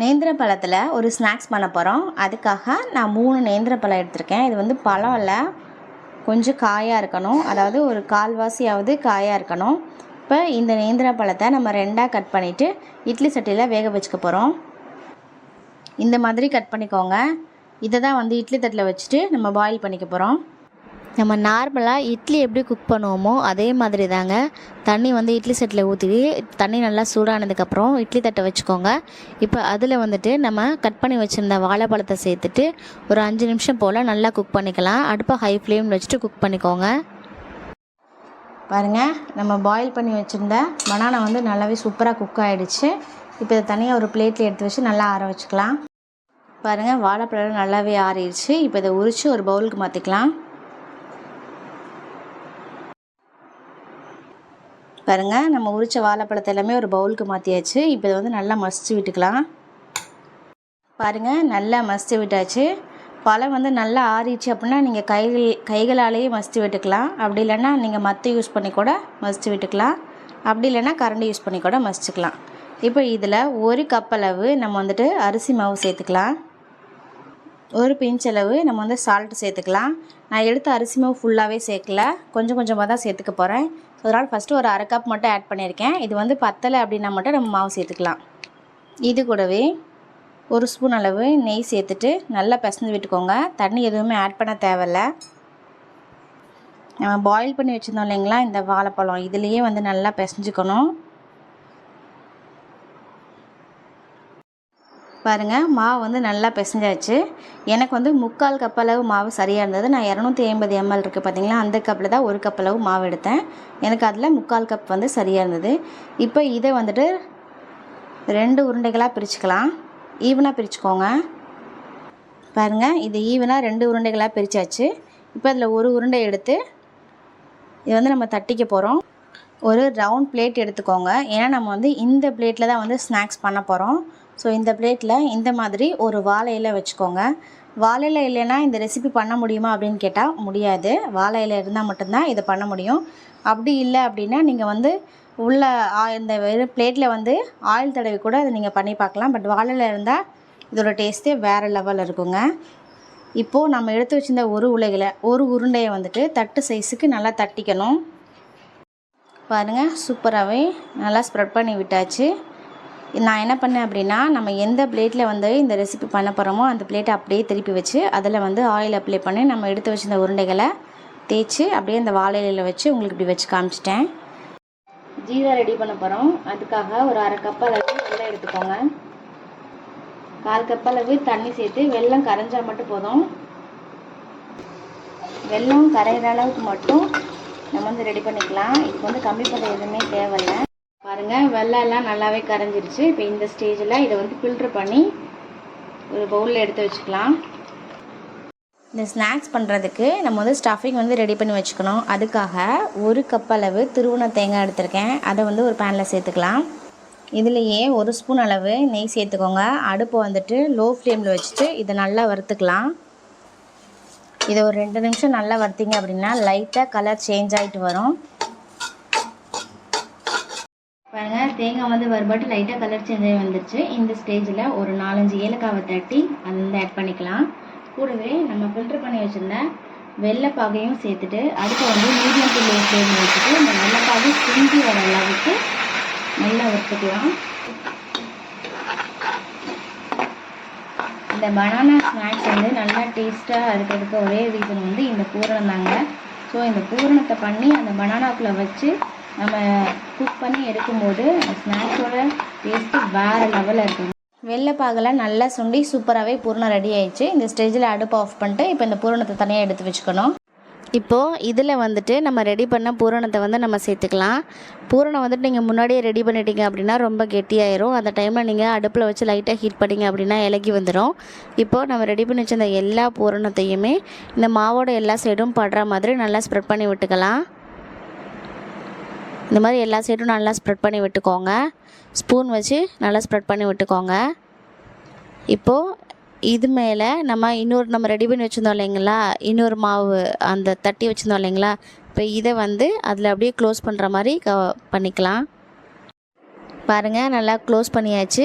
நேந்திர பழத்தில் ஒரு ஸ்நாக்ஸ் பண்ண போகிறோம் அதுக்காக நான் மூணு நேந்திர பழம் எடுத்திருக்கேன். இது வந்து பழம் இல்லை. கொஞ்சம் காயாக இருக்கணும். அதாவது ஒரு கால்வாசியாவது காயாக இருக்கணும். இப்போ இந்த நேந்திர பழத்தை நம்ம ரெண்டாக கட் பண்ணிவிட்டு இட்லி சட்டியில் வேக வச்சுக்க போகிறோம் இந்த மாதிரி கட் பண்ணிக்கோங்க. இதை தான் வந்து இட்லி தட்டில் வச்சுட்டு நம்ம பாயில் பண்ணிக்க போகிறோம் நம்ம நார்மலாக இட்லி எப்படி குக் பண்ணுவோமோ அதே மாதிரி தாங்க தண்ணி வந்து இட்லி செட்டில் ஊற்றி தண்ணி நல்லா சூடானதுக்கப்புறம் இட்லி தட்டை வச்சுக்கோங்க. இப்போ அதில் வந்துட்டு நம்ம கட் பண்ணி வச்சுருந்த வாழைப்பழத்தை சேர்த்துட்டு ஒரு அஞ்சு நிமிஷம் போல் நல்லா குக் பண்ணிக்கலாம். அடுப்பை ஹை ஃப்ளேமில் வச்சுட்டு குக் பண்ணிக்கோங்க. பாருங்கள் நம்ம பாயில் பண்ணி வச்சுருந்த பனானா வந்து நல்லாவே சூப்பராக குக் ஆகிடுச்சு இப்போ இதை தனியாக ஒரு பிளேட்டில் எடுத்து வச்சு நல்லா ஆற வச்சுக்கலாம். பாருங்கள் வாழைப்பழம் நல்லாவே ஆறிடுச்சு. இப்போ இதை உரித்து ஒரு பவுலுக்கு மாற்றிக்கலாம் பாருங்கள் நம்ம உரித்த வாழைப்பழத்தை எல்லாமே ஒரு பவுலுக்கு மாற்றியாச்சு இப்போ இதை வந்து நல்லா மசித்து விட்டுக்கலாம். பாருங்கள் நல்லா மசித்து விட்டாச்சு. பழம் வந்து நல்லா ஆறிடுச்சு அப்படின்னா நீங்கள் கைகள் கைகளாலேயே மசித்து விட்டுக்கலாம். அப்படி இல்லைன்னா நீங்கள் மத்து யூஸ் பண்ணி கூட மசித்து விட்டுக்கலாம். அப்படி இல்லைன்னா கரண்டி யூஸ் பண்ணி கூட மசிச்சுக்கலாம். இப்போ இதில் ஒரு கப் அளவு நம்ம வந்துட்டு அரிசி மாவு சேர்த்துக்கலாம். ஒரு பிஞ்ச் அளவு நம்ம வந்து சால்ட்டு சேர்த்துக்கலாம். நான் எடுத்த அரிசி மாவு ஃபுல்லாகவே சேர்க்கல. கொஞ்சம் கொஞ்சமாக தான் சேர்த்துக்க போகிறேன் அதனால் ஃபஸ்ட்டு ஒரு அரை கப் மட்டும் ஆட் பண்ணியிருக்கேன். இது வந்து பத்தலை அப்படின்னா மட்டும் நம்ம மாவு சேர்த்துக்கலாம். இது கூடவே ஒரு ஸ்பூன் அளவு நெய் சேர்த்துட்டு நல்லா பிசைஞ்சு விட்டுக்கோங்க. தண்ணி எதுவுமே ஆட் பண்ண தேவையில்ல. நம்ம பாயில் பண்ணி வச்சுருந்தோம் இல்லைங்களா? இந்த வாழைப்பழம். இதுலேயே வந்து நல்லா பிசைஞ்சுக்கணும். பாருங்கள் மாவு வந்து நல்லா பிசைஞ்சாச்சு. எனக்கு வந்து முக்கால் கப் அளவு மாவு சரியாக இருந்தது. நான் இரநூத்தி ஐம்பது எம்எல் இருக்குது பார்த்தீங்களா அந்த கப்பில் தான் ஒரு கப் அளவு மாவு எடுத்தேன். எனக்கு அதில் முக்கால் கப் வந்து சரியாக இருந்தது. இப்போ இதை வந்துட்டு ரெண்டு உருண்டைகளாக பிரிச்சுக்கலாம். ஈவனாக பிரிச்சுக்கோங்க. பாருங்கள் இது ஈவனாக ரெண்டு உருண்டைகளாக பிரித்தாச்சு இப்போ அதில் ஒரு உருண்டை எடுத்து இது வந்து நம்ம தட்டிக்க போகிறோம் ஒரு ரவுண்ட் பிளேட் எடுத்துக்கோங்க. ஏன்னா நம்ம வந்து இந்த பிளேட்டில் தான் வந்து ஸ்நாக்ஸ் பண்ண போகிறோம் ஸோ இந்த பிளேட்டில் இந்த மாதிரி ஒரு வாழையில் வச்சுக்கோங்க. வாழையில் இல்லைன்னா இந்த ரெசிபி பண்ண முடியுமா அப்படின்னு கேட்டால் முடியாது. வாழையில் இருந்தால் மட்டும்தான் இதை பண்ண முடியும். அப்படி இல்லை அப்படின்னா நீங்கள் வந்து உள்ள ஆ- இந்த வெறும் பிளேட்டில் வந்து ஆயில் தடவி கூட அதை நீங்கள் பண்ணி பார்க்கலாம். பட் வாழையில் இருந்தால் இதோட டேஸ்ட்டே வேறு லெவலில் இருக்குங்க. இப்போது நம்ம எடுத்து வச்சிருந்த ஒரு உலைகளை ஒரு உருண்டையை வந்துட்டு தட்டு சைஸுக்கு நல்லா தட்டிக்கணும். பாருங்கள் சூப்பராகவே நல்லா ஸ்ப்ரெட் பண்ணி விட்டாச்சு. நான் என்ன பண்ணேன் அப்படின்னா நம்ம எந்த பிளேட்டில் வந்து இந்த ரெசிபி பண்ண போகிறோமோ அந்த பிளேட்டை அப்படியே திருப்பி வச்சு அதில் வந்து ஆயில் அப்ளை பண்ணி நம்ம எடுத்து வச்சிருந்த உருண்டைகளை தேய்ச்சி அப்படியே இந்த வாழையில வச்சு உங்களுக்கு இப்படி வச்சு காமிச்சிட்டேன். ஜீரா ரெடி பண்ண போகிறோம் அதுக்காக ஒரு அரை கப் அளவு வெள்ளம் எடுத்துக்கோங்க. கால் கப் அளவு தண்ணி சேர்த்து வெல்லம் கரைஞ்சால் மட்டும் போதும். வெல்லம் கரையிற அளவுக்கு மட்டும் நம்ம வந்து ரெடி பண்ணிக்கலாம். இதுக்கு வந்து கம்மி பண்ண எதுவுமே தேவையில்லை. பாருங்கள் வெள்ளம் எல்லாம் நல்லாவே கரைஞ்சிருச்சு. இப்போ இந்த ஸ்டேஜில் இதை வந்து ஃபில்ட்ரு பண்ணி ஒரு பவுலில் எடுத்து வச்சுக்கலாம். இந்த ஸ்நாக்ஸ் பண்ணுறதுக்கு நம்ம வந்து ஸ்டஃபிங் வந்து ரெடி பண்ணி வச்சுக்கணும். அதுக்காக ஒரு கப் அளவு திருவண தேங்காய் எடுத்திருக்கேன். அதை வந்து ஒரு பேனில் சேர்த்துக்கலாம். இதுலேயே ஒரு ஸ்பூன் அளவு நெய் சேர்த்துக்கோங்க. அடுப்பை வந்துட்டு லோ ஃப்ளேமில் வச்சுட்டு இதை நல்லா வறுத்துக்கலாம். இதை ஒரு ரெண்டு நிமிஷம் நல்லா வறுத்தீங்க அப்படின்னா லைட்டாக கலர் சேஞ்ச் ஆகிட்டு வரும். தேங்காய் வந்து வறுபாட்டு லைட்டாக கலர் சேஞ்ச் ஆகி வந்துருச்சு. இந்த ஸ்டேஜில் ஒரு நாலஞ்சு ஏலக்காவை தட்டி அது வந்து ஆட் பண்ணிக்கலாம். கூடவே நம்ம ஃபில்டர் பண்ணி வச்சுருந்த வெள்ளைப்பாகையும் சேர்த்துட்டு அடுத்து வந்து மீடியம் டு லோ ஃப்ளேமில் வச்சுட்டு இந்த வெள்ளைப்பாகை சுண்டி வர அளவுக்கு நல்லா வறுத்துக்கலாம். இந்த பனானா ஸ்நாக்ஸ் வந்து நல்லா டேஸ்ட்டாக இருக்கிறதுக்கு ஒரே ரீசன் வந்து இந்த பூரணம் தாங்க. ஸோ இந்த பூரணத்தை பண்ணி அந்த பனானாக்குள்ளே வச்சு நம்ம குக் பண்ணி எடுக்கும்போது ஸ்நாக்ஸோட டேஸ்ட்டு வேறு லெவலில் இருக்குங்க வெள்ளைப்பாகெல்லாம் நல்லா சுண்டி சூப்பராகவே பூரணம் ரெடி ஆயிடுச்சு. இந்த ஸ்டேஜில் அடுப்பு ஆஃப் பண்ணிட்டு இப்போ இந்த பூரணத்தை தனியாக எடுத்து வச்சுக்கணும். இப்போது இதில் வந்துட்டு நம்ம ரெடி பண்ண பூரணத்தை வந்து நம்ம சேர்த்துக்கலாம். பூரணம் வந்துட்டு நீங்கள் முன்னாடியே ரெடி பண்ணிட்டீங்க அப்படின்னா ரொம்ப கெட்டியாயிரும். அந்த டைமில் நீங்கள் அடுப்பில் வச்சு லைட்டாக ஹீட் பண்ணிங்க அப்படின்னா இலகி வந்துடும் இப்போது நம்ம ரெடி பண்ணி வச்சிருந்த எல்லா பூரணத்தையுமே இந்த மாவோட எல்லா சைடும் படுற மாதிரி நல்லா ஸ்ப்ரெட் பண்ணி விட்டுக்கலாம். இந்த மாதிரி எல்லா சைடும் நல்லா ஸ்ப்ரெட் பண்ணி விட்டுக்கோங்க. ஸ்பூன் வச்சு நல்லா ஸ்ப்ரெட் பண்ணி விட்டுக்கோங்க. இப்போது இது மேலே நம்ம இன்னொரு நம்ம ரெடி பண்ணி வச்சுருந்தோம் இல்லைங்களா? இன்னொரு மாவு அந்த தட்டி வச்சுருந்தோம் இல்லைங்களா? இப்போ இதை வந்து அதில் அப்படியே க்ளோஸ் பண்ணுற மாதிரி க பண்ணிக்கலாம். பாருங்கள் நல்லா க்ளோஸ் பண்ணியாச்சு.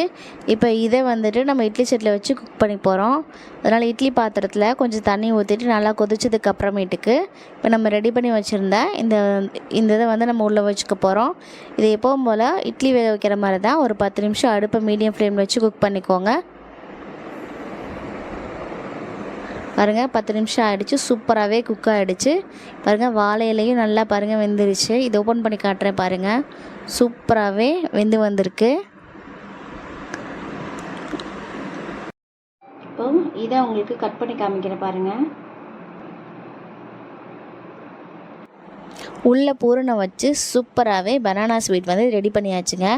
இப்போ இதை வந்துட்டு நம்ம இட்லி செட்டில் வச்சு குக் பண்ணி போகிறோம் அதனால் இட்லி பாத்திரத்தில் கொஞ்சம் தண்ணி ஊற்றிட்டு நல்லா கொதிச்சதுக்கு அப்புறமேட்டுக்கு இப்போ நம்ம ரெடி பண்ணி வச்சுருந்தா இந்த இந்த இதை வந்து நம்ம உள்ளே வச்சுக்க போகிறோம் இது எப்பவும் போல் இட்லி வேக வைக்கிற மாதிரி தான் ஒரு பத்து நிமிஷம் அடுப்பை மீடியம் ஃப்ளேமில் வச்சு குக் பண்ணிக்கோங்க. பாருங்கள் பத்து நிமிஷம் ஆகிடுச்சு சூப்பராகவே குக் ஆகிடுச்சு பாருங்கள் வாழை இலையும் நல்லா பாருங்கள் வெந்துருச்சு. இது ஓப்பன் பண்ணி காட்டுறேன் பாருங்கள் சூப்பராகவே வெந்து வந்திருக்கு. இப்போ இதை உங்களுக்கு கட் பண்ணி காமிக்கிறேன் பாருங்கள் உள்ளே பூரணை வச்சு சூப்பராகவே பனானா ஸ்வீட் வந்து ரெடி பண்ணியாச்சுங்க.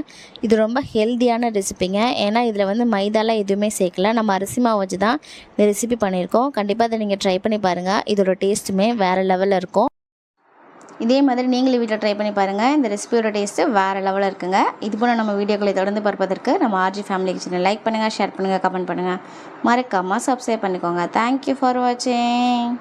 இது ரொம்ப ஹெல்த்தியான ரெசிபிங்க ஏன்னா இதில் வந்து மைதாலாம் எதுவுமே சேர்க்கல. நம்ம அரிசி மாவு வச்சு தான் இந்த ரெசிபி பண்ணியிருக்கோம். கண்டிப்பாக அதை நீங்கள் ட்ரை பண்ணி பாருங்கள் இதோட டேஸ்ட்டுமே வேறு லெவலில் இருக்கும். இதே மாதிரி நீங்களும் வீட்டில் ட்ரை பண்ணி பாருங்கள் இந்த ரெசிபியோட டேஸ்ட்டு வேறு லெவலில் இருக்குங்க. இது போல் நம்ம வீடியோக்களை தொடர்ந்து பார்ப்பதற்கு நம்ம ஆர்ஜி ஃபேமிலி கிச்சனை லைக் பண்ணுங்கள் ஷேர் பண்ணுங்கள் கமெண்ட் பண்ணுங்கள் மறக்காமல் சப்ஸ்கிரைப் பண்ணிக்கோங்க. தேங்க்யூ ஃபார் வாட்சிங்